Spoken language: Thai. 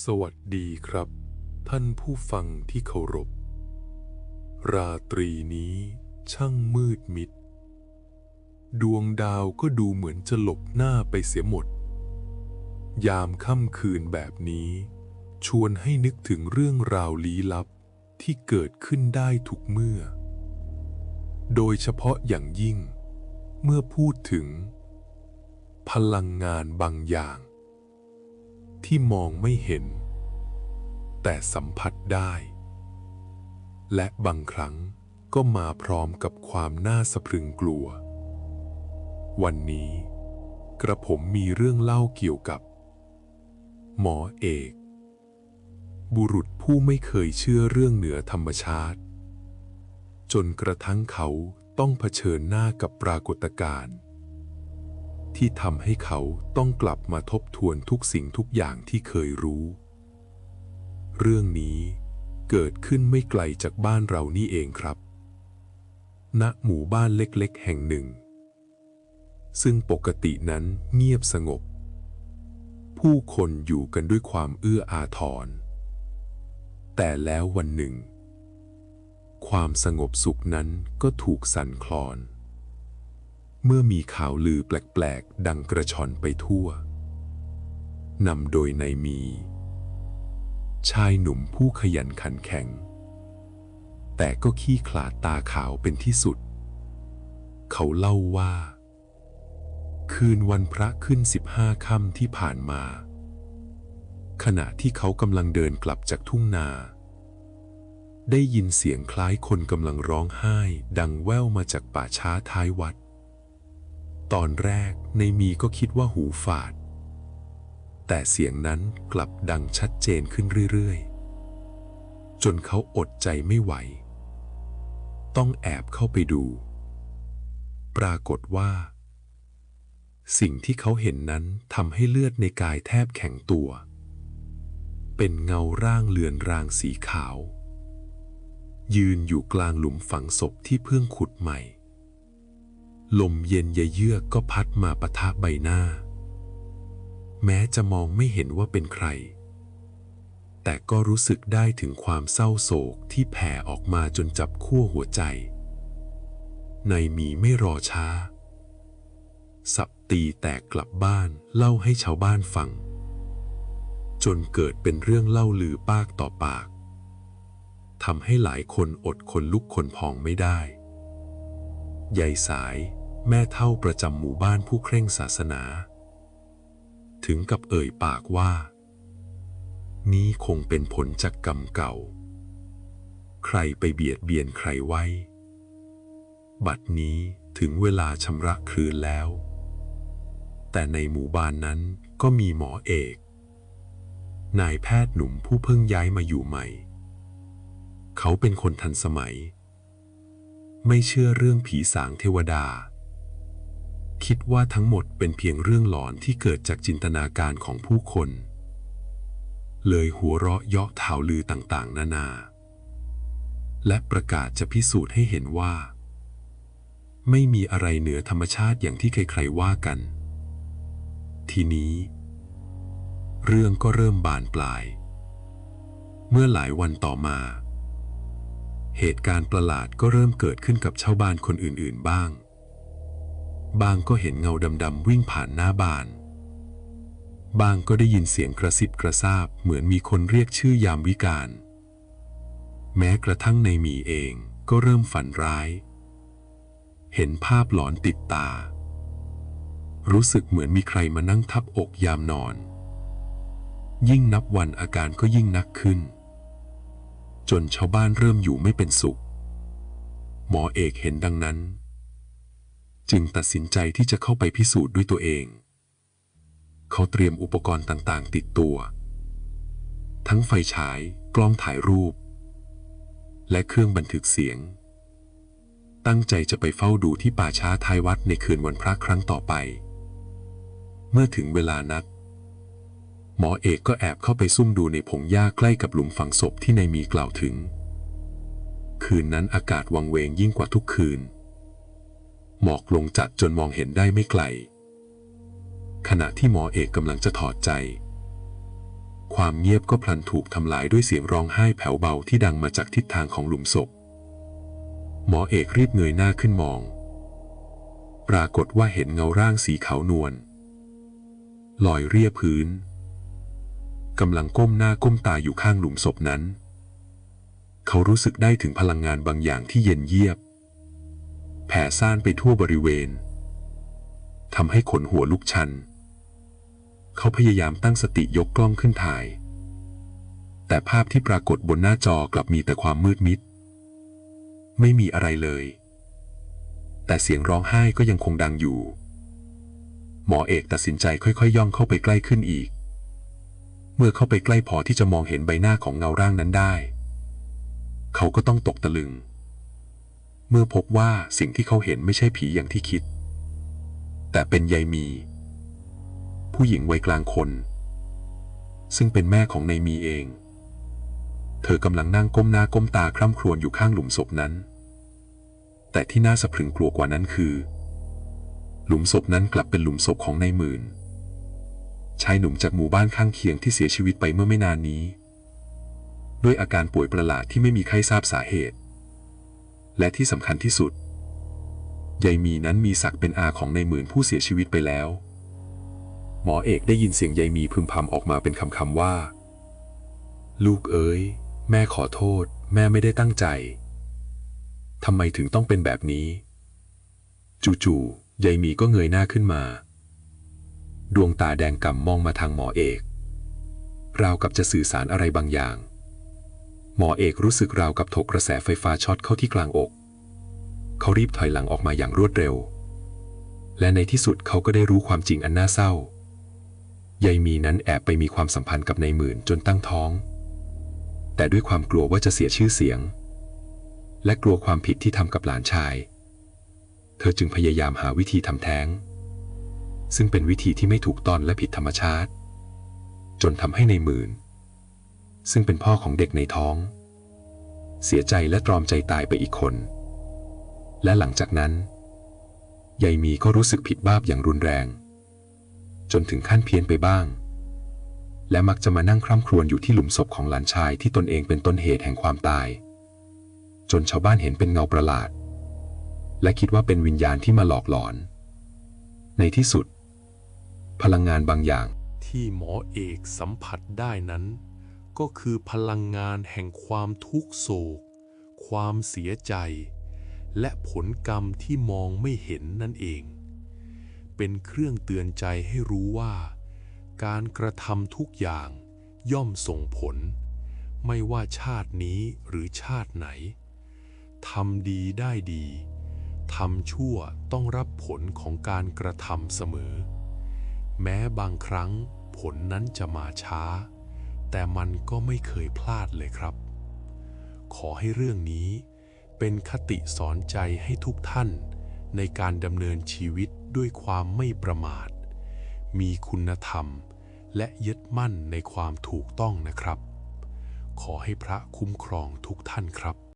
สวัสดีครับ ท่านผู้ฟังที่เคารพ ราตรีนี้ช่างมืดมิด ดวงดาวก็ดูเหมือนจะหลบหน้าไปเสียหมด ยามค่ำคืนแบบนี้ ชวนให้นึกถึงเรื่องราวลี้ลับที่เกิดขึ้นได้ทุกเมื่อ โดยเฉพาะอย่างยิ่ง เมื่อพูดถึง พลังงานบางอย่าง ที่มองไม่เห็น แต่สัมผัสได้ และบางครั้งก็มาพร้อมกับความน่าสะพรึงกลัว วันนี้ กระผมมีเรื่องเล่าเกี่ยวกับ หมอเอก บุรุษผู้ไม่เคยเชื่อเรื่องเหนือธรรมชาติ จนกระทั่งเขาต้องเผชิญหน้ากับปรากฏการณ์ ที่ทำให้เขาต้องกลับมาทบทวนทุกสิ่งทุกอย่างที่เคยรู้ เรื่องนี้เกิดขึ้นไม่ไกลจากบ้านเรานี่เองครับ ณ หมู่บ้านเล็กๆ แห่งหนึ่ง ซึ่งปกตินั้นเงียบสงบ ผู้คนอยู่กันด้วยความเอื้ออาทร แต่แล้ววันหนึ่ง ความสงบสุขนั้นก็ถูกสั่นคลอน เมื่อมีข่าวลือแปลกๆ ดังกระชอนไปทั่วนำโดยนายมี ชายหนุ่มผู้ขยันขันแข็ง แต่ก็ขี้ขลาดตาขาวเป็นที่สุด เขาเล่าว่า คืนวันพระขึ้นสิบห้าค่ำที่ผ่านมา ขณะที่เขากำลังเดินกลับจากทุ่งนา ได้ยินเสียงคล้ายคนกำลังร้องไห้ดังแว่วมาจากป่าช้าท้ายวัด ตอนแรกในมีก็คิดว่าหูฝาด แต่เสียงนั้นกลับดังชัดเจนขึ้นเรื่อยๆ จนเขาอดใจไม่ไหว ต้องแอบเข้าไปดู ปรากฏว่า สิ่งที่เขาเห็นนั้นทำให้เลือดในกายแทบแข็งตัว เป็นเงาร่างเลือนรางสีขาว ยืนอยู่กลางหลุมฝังศพที่เพิ่งขุดใหม่ ลมเย็นเยือกก็พัดมาปะทะใบหน้า แม้จะมองไม่เห็นว่าเป็นใคร แต่ก็รู้สึกได้ถึงความเศร้าโศกที่แผ่ออกมาจนจับขั้วหัวใจ ในหมีไม่รอช้า สับตีแตกกลับบ้านเล่าให้ชาวบ้านฟัง จนเกิดเป็นเรื่องเล่าลือปากต่อปากทำให้หลายคนอดคนลุกคนพองไม่ได้ยายสาย แม่เท่าประจำหมู่บ้านผู้เคร่งศาสนา ถึงกับเอ่ยปากว่า นี่คงเป็นผลจากกรรมเก่า ใครไปเบียดเบียนใครไว้ บัดนี้ถึงเวลาชำระคืนแล้ว แต่ในหมู่บ้านนั้นก็มีหมอเอก นายแพทย์หนุ่มผู้เพิ่งย้ายมาอยู่ใหม่ เขาเป็นคนทันสมัย ไม่เชื่อเรื่องผีสางเทวดา คิดว่าทั้งหมดเป็นเพียงเรื่องหลอนที่เกิดจากจินตนาการของผู้คน เลยหัวเราะเยาะถาวลือต่างๆ นานา และประกาศจะพิสูจน์ให้เห็นว่า ไม่มีอะไรเหนือธรรมชาติอย่างที่ใครๆว่ากัน ทีนี้ เรื่องก็เริ่มบานปลาย เมื่อหลายวันต่อมา เหตุการณ์ประหลาดก็เริ่มเกิดขึ้นกับชาวบ้านคนอื่นๆบ้าง บางก็เห็นเงาดำๆวิ่งผ่านหน้าบ้าน บางก็ได้ยินเสียงกระซิบกระซาบเหมือนมีคนเรียกชื่อยามวิกาลแม้กระทั่งในหมีเองก็เริ่มฝันร้าย เห็นภาพหลอนติดตา รู้สึกเหมือนมีใครมานั่งทับอกยามนอน ยิ่งนับวันอาการก็ยิ่งหนักขึ้น จนชาวบ้านเริ่มอยู่ไม่เป็นสุข หมอเอกเห็นดังนั้น จึงตัดสินใจที่จะเข้าไปพิสูจน์ด้วยตัวเอง เขาเตรียมอุปกรณ์ต่างๆ ติดตัว ทั้งไฟฉาย กล้องถ่ายรูป และเครื่องบันทึกเสียง ตั้งใจจะไปเฝ้าดูที่ป่าช้าท้ายวัดในคืนวันพระครั้งต่อไป เมื่อถึงเวลานัดหมอเอกก็แอบเข้าไปซุ่มดูในพงหญ้าใกล้กับหลุมฝังศพที่นายมีกล่าวถึง คืนนั้นอากาศวังเวงยิ่งกว่าทุกคืน หมอกลงจัดจนมองเห็นได้ไม่ไกล ขณะที่หมอเอกกำลังจะถอดใจคความเงียบก็พลันถูกทำลายด้วยเสียงร้องไห้แผ่วเบาที่ดังมาจากทิศทางของหลุมศพ หมอเอกรีบเงยหน้าขึ้นมอง ปรากฏว่าเห็นเงาร่างสีขาวนวลลอยเรียบพื้นกำลังก้มหน้าก้มตาอยู่ข้างหลุมศพนั้น เขารู้สึกได้ถึงพลังงานบางอย่างที่เย็นเยียบ แผ่ซ่านไปทั่วบริเวณทำให้ขนหัวลุกชัน เขาพยายามตั้งสติยกกล้องขึ้นถ่าย แต่ภาพที่ปรากฏบนหน้าจอกลับมีแต่ความมืดมิด ไม่มีอะไรเลย แต่เสียงร้องไห้ก็ยังคงดังอยู่ หมอเอกตัดสินใจค่อยๆย่องเข้าไปใกล้ขึ้นอีก เมื่อเข้าไปใกล้พอที่จะมองเห็นใบหน้าของเงาร่างนั้นได้ เขาก็ต้องตกตะลึง เมื่อพบว่าสิ่งที่เขาเห็นไม่ใช่ผีอย่างที่คิด แต่เป็นยายมี ผู้หญิงวัยกลางคน ซึ่งเป็นแม่ของนายมีเอง เธอกำลังนั่งก้มหน้าก้มตาคร่ำครวญอยู่ข้างหลุมศพนั้น แต่ที่น่าสะพรึงกลัวกว่านั้นคือ หลุมศพนั้นกลับเป็นหลุมศพของนายหมื่นชายหนุ่มจากหมู่บ้านข้างเคียงที่เสียชีวิตไปเมื่อไม่นานนี้ ด้วยอาการป่วยประหลาดที่ไม่มีใครทราบสาเหตุ และที่สำคัญที่สุดยายมีนั้นมีศักดิ์เป็นอาของในหมื่นผู้เสียชีวิตไปแล้ว หมอเอกได้ยินเสียงยายมีพึมพำออกมาเป็นคำคำว่า ลูกเอ๋ย แม่ขอโทษ แม่ไม่ได้ตั้งใจทำไมถึงต้องเป็นแบบนี้ จู่ๆยายมีก็เงยหน้าขึ้นมา ดวงตาแดงก่ำมองมาทางหมอเอก ราวกับจะสื่อสารอะไรบางอย่าง หมอเอกรู้สึกราวกับถกกระแสไฟฟ้าช็อตเข้าที่กลางอก เขารีบถอยหลังออกมาอย่างรวดเร็ว และในที่สุดเขาก็ได้รู้ความจริงอันน่าเศร้ายายมีนั้นแอบไปมีความสัมพันธ์กับนายหมื่นจนตั้งท้อง แต่ด้วยความกลัวว่าจะเสียชื่อเสียง และกลัวความผิดที่ทำกับหลานชาย เธอจึงพยายามหาวิธีทำแท้ง ซึ่งเป็นวิธีที่ไม่ถูกต้องและผิดธรรมชาติ จนทำให้ในายหมื่น ซึ่งเป็นพ่อของเด็กในท้อง เสียใจและตรอมใจตายไปอีกคน และหลังจากนั้นยายมีก็รู้สึกผิดบาปอย่างรุนแรง จนถึงขั้นเพี้ยนไปบ้าง และมักจะมานั่งคร่ำครวญอยู่ที่หลุมศพของหลานชายที่ตนเองเป็นต้นเหตุแห่งความตาย จนชาวบ้านเห็นเป็นเงาประหลาด และคิดว่าเป็นวิญญาณที่มาหลอกหลอน ในที่สุด พลังงานบางอย่างที่หมอเอกสัมผัสได้นั้น ก็คือพลังงานแห่งความทุกโศก ความเสียใจ และผลกรรมที่มองไม่เห็นนั่นเอง เป็นเครื่องเตือนใจให้รู้ว่า การกระทำทุกอย่างย่อมส่งผล ไม่ว่าชาตินี้หรือชาติไหนทำดีได้ดีทำชั่วต้องรับผลของการกระทำเสมอ แม้บางครั้งผลนั้นจะมาช้า แต่มันก็ไม่เคยพลาดเลยครับ ขอให้เรื่องนี้เป็นคติสอนใจให้ทุกท่าน ในการดำเนินชีวิตด้วยความไม่ประมาท มีคุณธรรมและยึดมั่นในความถูกต้องนะครับ ขอให้พระคุ้มครองทุกท่านครับ